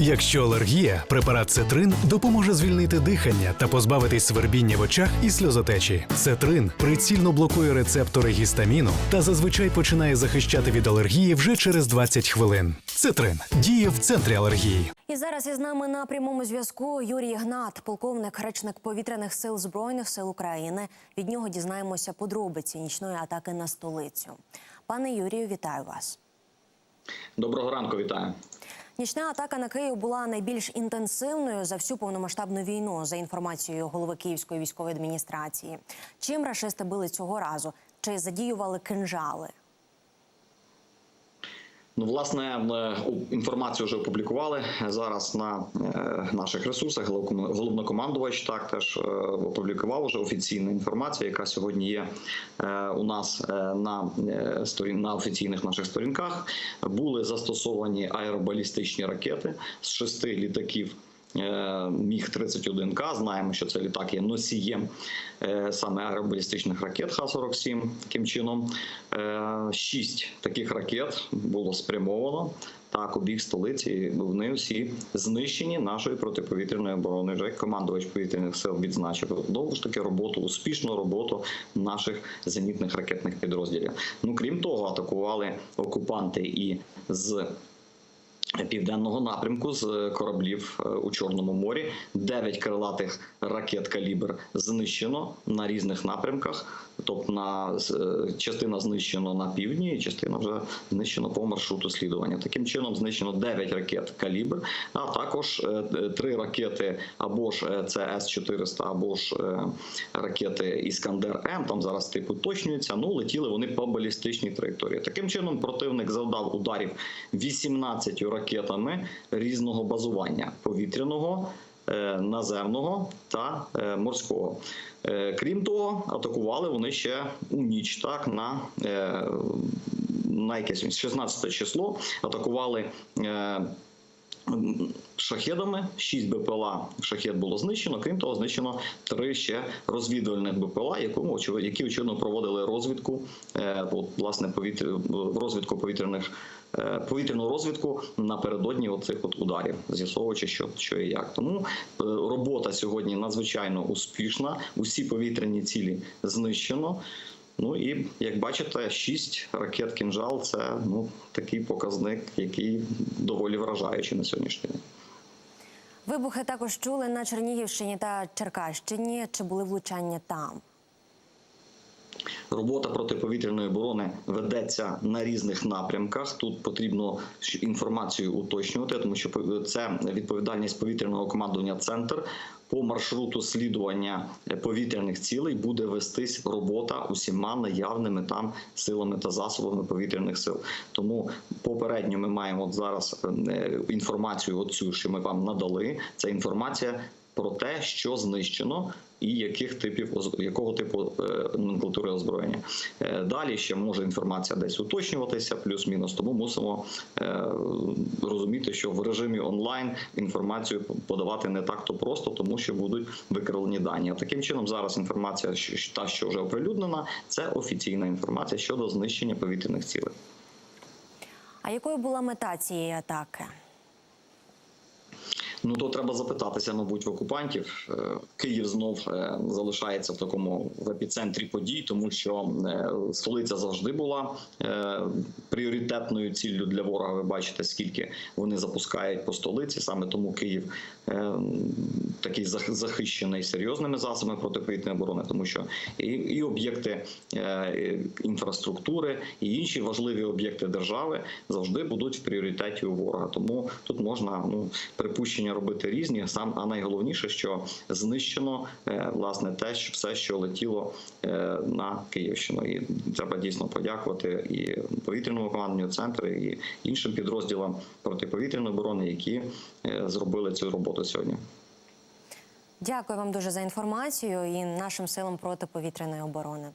Якщо алергія, препарат Цетрин допоможе звільнити дихання та позбавитись свербіння в очах і сльозотечі. Цетрин прицільно блокує рецептори гістаміну та зазвичай починає захищати від алергії вже через 20 хвилин. Цетрин діє в центрі алергії. І зараз із нами на прямому зв'язку Юрій Гнат, полковник, речник повітряних сил збройних сил України. Від нього дізнаємося подробиці нічної атаки на столицю. Пане Юрію, вітаю вас. Доброго ранку, вітаю. Нічна атака на Київ була найбільш інтенсивною за всю повномасштабну війну, за інформацією голови Київської військової адміністрації. Чим рашисти били цього разу? Чи задіювали кинжали? Ну, власне, інформацію вже опублікували зараз на е, наших ресурсах. Головнокомандувач так теж е, опублікував вже офіційну інформацію, яка сьогодні є е, у нас на на офіційних наших сторінках. Були застосовані аеробалістичні ракети з шести літаків. Е, Міг 31 к знаємо, що це літак є носієм е, саме аеробалістичних ракет Х-47. Таким чином, Е, шість таких ракет було спрямовано так у бік столиці. і Вони всі знищені нашою протиповітряною обороною. Вже командувач повітряних сил відзначив знову ж таки роботу, успішну роботу наших зенітних ракетних підрозділів. Ну крім того, атакували окупанти і з південного напрямку з кораблів е, у Чорному морі. Дев'ять крилатих ракет калібр знищено на різних напрямках. Тобто на е, частина знищено на півдні, частина вже знищено по маршруту слідування. Таким чином знищено 9 ракет калібр, а також е, три ракети або ж е, це С-400, або ж е, ракети Іскандер М. Там зараз тип уточнюється. Ну летіли вони по балістичній траєкторії. Таким чином противник завдав ударів 18 ракетами різного базування повітряного. е, Наземного та е, морського, Е, крім того, атакували вони ще у ніч, так на, на якесь 16 число. Атакували шахедами. 6 БПЛА шахет було знищено. Крім того, знищено три ще розвідувальних БПЛА, якому які очевидно проводили розвідку. е, власне повітря розвідку повітряних. е, Повітряну розвідку напередодні оцих от ударів, з'ясовуючи, що, що і як. Тому е, робота сьогодні надзвичайно успішна. Усі повітряні цілі знищено. Ну і як бачите, 6 ракет кінжал це ну такий показник, який доволі вражаючий на сьогоднішній день. Вибухи також чули на Чернігівщині та Черкащині. Чи були влучання там? Робота протиповітряної оборони ведеться на різних напрямках. Тут потрібно інформацію уточнювати, тому що це відповідальність повітряного командування центр. По маршруту слідування повітряних цілей буде вестись робота усіма наявними там силами та засобами повітряних сил. Тому попередньо ми маємо зараз е, інформацію, оцю, що ми вам надали. Ця інформація про те, що знищено. І яких типів якого типу номенклатури озброєння Е, далі ще може інформація десь уточнюватися, плюс-мінус. Тому мусимо е, розуміти, що в режимі онлайн інформацію подавати не так то просто, тому що будуть викривлені дані. А таким чином зараз інформація, та що вже оприлюднена, це офіційна інформація щодо знищення повітряних цілей. А якою була мета цієї атаки? Ну то треба запитатися, мабуть, в окупантів. Е, Київ знов е, залишається в такому в епіцентрі подій, тому що е, столиця завжди була пріоритетною ціллю для ворога. Ви бачите, скільки вони запускають по столиці. Саме тому Київ такий зах- захищений серйозними засобами протиповітряної оборони, тому що і, і об'єкти інфраструктури, і інші важливі об'єкти держави завжди будуть в пріоритеті у ворога. Тому тут можна ну припущення робити різні. Сам а найголовніше, що знищено е, власне те, що все, що летіло е, на Київщину, і треба дійсно подякувати і повітряному командному центру, і іншим підрозділам протиповітряної оборони, які е, зробили цю роботу сьогодні. Дякую вам дуже за інформацію і нашим силам протиповітряної оборони.